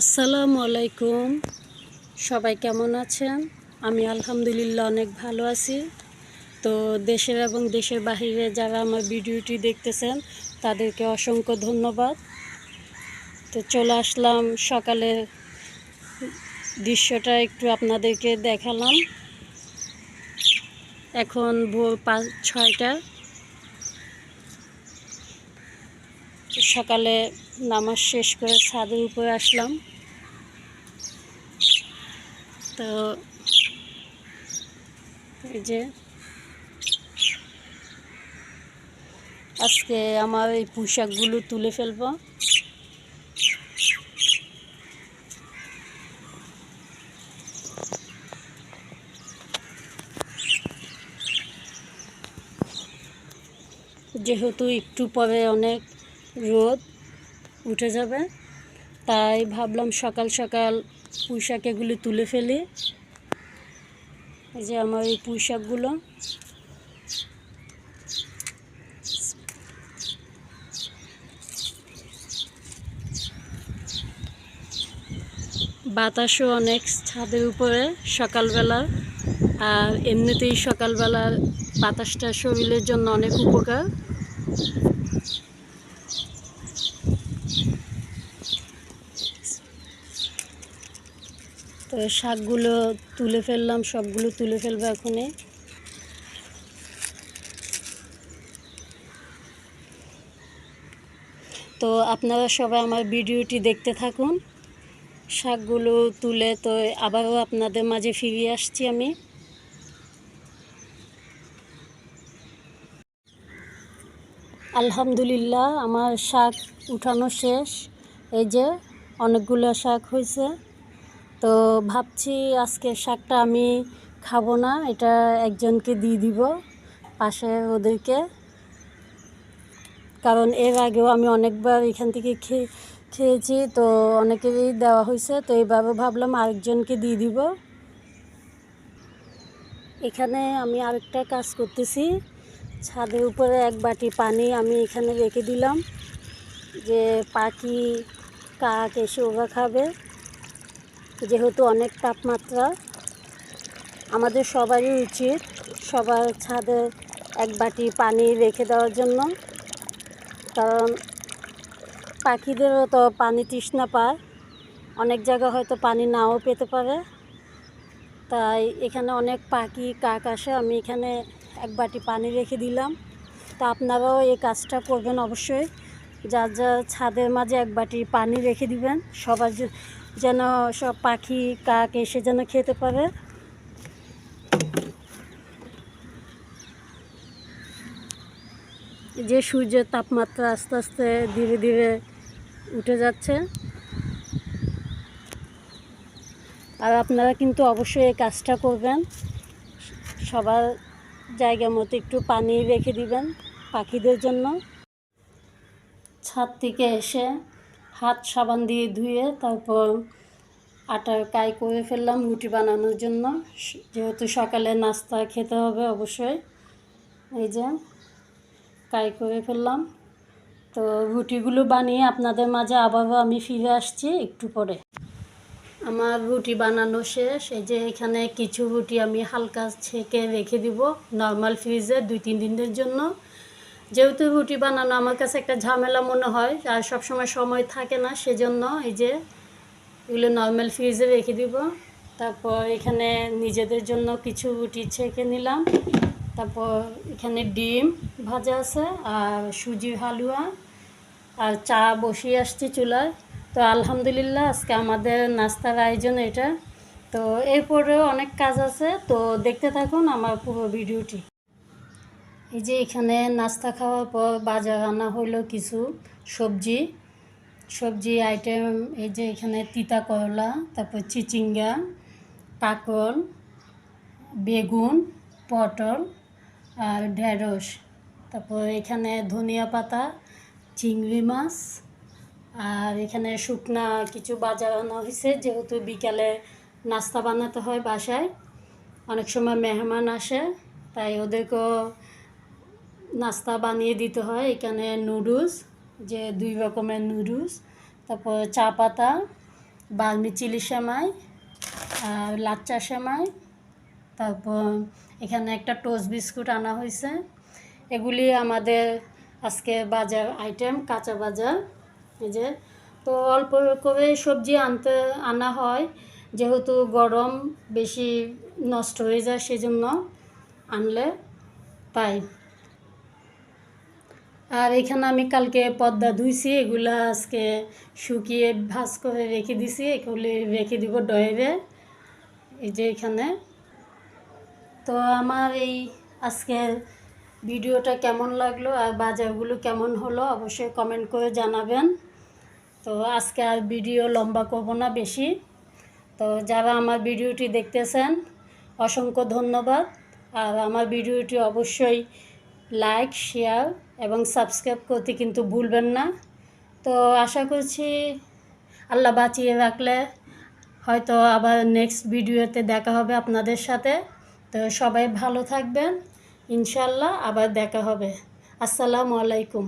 আসসালামু আলাইকুম। সবাই কেমন আছেন? আমি আলহামদুলিল্লাহ অনেক ভালো আছি। তো দেশের এবং দেশের বাহিরে যারা আমার ভিডিওটি দেখতেছেন, তাদেরকে অসংখ্য ধন্যবাদ। তো চলে আসলাম সকালের দৃশ্যটা একটু আপনাদেরকে দেখালাম। এখন ভোর পাঁচ ছয়টা সকালে নামাজ শেষ করে ছাদের উপরে আসলাম। তো এই যে আজকে আমার এই পোশাকগুলো তুলে ফেলব। যেহেতু একটু পরে অনেক রোদ উঠে যাবে। তাই ভাবলাম সকাল সকাল পুঁইশাক এগুলি তুলে ফেলি। যে আমার এই পুঁইশাকগুলো। বাতাসও অনেক ছাদের উপরে সকালবেলা, আর এমনিতেই সকালবেলার বাতাসটা শরীরের জন্য অনেক উপকার। শাকগুলো তুলে ফেললাম, সবগুলো তুলে ফেলব এখনই। তো আপনারা সবাই আমার ভিডিওটি দেখতে থাকুন। শাকগুলো তুলে তো আবারও আপনাদের মাঝে ফিরে আসছি আমি। আলহামদুলিল্লাহ, আমার শাক উঠানো শেষ। এই যে অনেকগুলো শাক হয়েছে। তো ভাবছি আজকে শাকটা আমি খাব না, এটা একজনকে দিয়ে দিব পাশে ওদেরকে। কারণ এর আগেও আমি অনেকবার এখান থেকে খেয়ে, খেয়েছি, তো অনেকেরই দেওয়া হয়েছে, তো এইভাবে ভাবলাম আরেকজনকে দিয়ে দিব। এখানে আমি আরেকটা কাজ করতেছি, ছাদের উপরে এক বাটি পানি আমি এখানে রেখে দিলাম, যে পাখি, কাক এসে ওরা খাবে। যেহেতু অনেক তাপমাত্রা, আমাদের সবারই উচিত সবার ছাদে এক বাটি পানি রেখে দেওয়ার জন্য। কারণ পাখিদেরও তো পানি তৃষ্ণা পায়, অনেক জায়গা হয়তো পানি নাও পেতে পারে। তাই এখানে অনেক পাখি, কাক আসে, আমি এখানে এক বাটি পানি রেখে দিলাম। তো আপনারাও এই কাজটা করবেন অবশ্যই। যার যার ছাদের মাঝে এক বাটি পানি রেখে দিবেন, সবার যেন সব পাখি, কাক এসে যেন খেতে পারে। যে সূর্যের তাপমাত্রা আস্তে আস্তে ধীরে ধীরে উঠে যাচ্ছে। আর আপনারা কিন্তু অবশ্যই এই কাজটা করবেন। সবার জায়গা মতো একটু পানি রেখে দিবেন পাখিদের জন্য। ছাদ থেকে এসে হাত সাবান দিয়ে ধুয়ে তারপর আটার কাই করে ফেললাম রুটি বানানোর জন্য। যেহেতু সকালে নাস্তা খেতে হবে অবশ্যই। এই যে কাই করে ফেললাম। তো রুটিগুলো বানিয়ে আপনাদের মাঝে আবারও আমি ফিরে আসছি একটু পরে। আমার রুটি বানানো শেষ। এই যে এখানে কিছু রুটি আমি হালকা ছেঁকে রেখে দিব নর্মাল ফ্রিজে দুই তিন দিনের জন্য। যেহেতু রুটি বানানো, আমার কাছে একটা ঝামেলা মনে হয়, আর সবসময় সময় থাকে না, সেজন্য এই যে এগুলো নর্মাল ফ্রিজে রেখে দিব। তারপর এখানে নিজেদের জন্য কিছু রুটি ছেঁকে নিলাম। তারপর এখানে ডিম ভাজা আছে, আর সুজির হালুয়া, আর চা বসিয়ে আসছি চুলায়। তো আলহামদুলিল্লাহ, আজকে আমাদের নাস্তার আয়োজন এটা। তো এরপরেও অনেক কাজ আছে, তো দেখতে থাকুন আমার পুরো ভিডিওটি। এই যে এখানে নাস্তা খাওয়ার পর বাজার আনা হলো কিছু সবজি। সবজি আইটেম এই যে এখানে তিতা করলা, তারপর চিচিঙ্গা কাকল বেগুন, পটল আর ঢেঁড়স। তারপর এখানে ধনিয়া পাতা, চিংড়ি মাছ আর এখানে শুকনা কিছু বাজার আনা হয়েছে যেহেতু বিকালে নাস্তা বানাতে হয় বাসায়। অনেক সময় মেহমান আসে, তাই ওদেরকেও নাস্তা বানিয়ে দিতে হয়। এখানে নুডলস, যে দুই রকমের নুডলস, তারপর চা পাতা বার্মি চিলি সেমাই, আর লাচ্চা সেমাই, তারপর এখানে একটা টোস্ট বিস্কুট আনা হয়েছে। এগুলি আমাদের আজকে বাজার আইটেম কাঁচা বাজার। এই যে, তো অল্প করে সবজি আনতে, আনা হয়। যেহেতু গরম বেশি নষ্ট হয়ে যায়, সেজন্য আনলে তাই। আর এখানে আমি কালকে পদ্মা ধুইছি, এগুলো আজকে শুকিয়ে ভাজ করে রেখে দিছি, এগুলি রেখে দিব ডয়েরে এই যে এখানে। তো আমার এই আজকের ভিডিওটা কেমন লাগল আর বাজারগুলো কেমন হলো অবশ্যই কমেন্ট করে জানাবেন। তো আজকে আর ভিডিও লম্বা করব না বেশি। তো যারা আমার ভিডিওটি দেখতেছেন, অসংখ্য ধন্যবাদ। আর আমার ভিডিওটি অবশ্যই লাইক শেয়ার এবং সাবস্ক্রাইব করতে কিন্তু ভুলবেন না। তো আশা করছি আল্লাহ বাঁচিয়ে রাখলে হয়তো আবার নেক্সট ভিডিওতে দেখা হবে আপনাদের সাথে। তো সবাই ভালো থাকবেন। ইনশাল্লাহ আবার দেখা হবে। আসসালামু আলাইকুম।